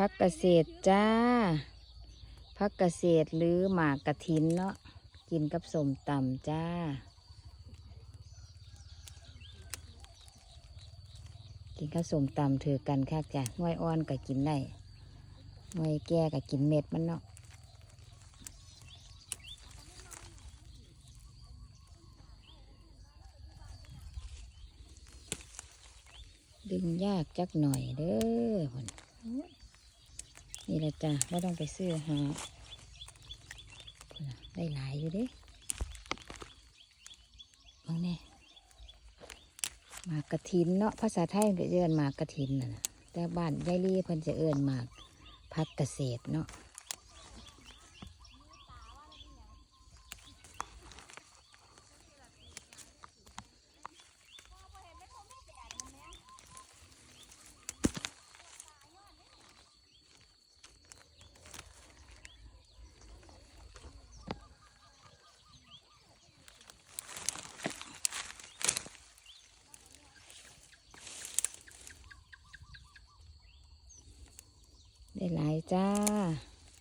พักเกษตรจ้าพักเกษตรหรือหมากกระถินเนาะกินกับสมตำจ้า กินข้าวสมตำถือกันค่ะจ้ะง่วยอ่อนก็กินได้ง่วยแก่ก็กินเม็ดมันเนาะดึงยากจักหน่อยเด้อ นี่แหละจ้ะไม่ต้องไปซื้อหาได้หลายอยู่เด้มองแน่หมากกระถินเนาะภาษาไทยก็เอื้อนหมากกระถินน่ะแต่บ้านยายลี่เพิ่นจะเอื้อนหมากพักเกษตรเนาะ ได้หลายจ้า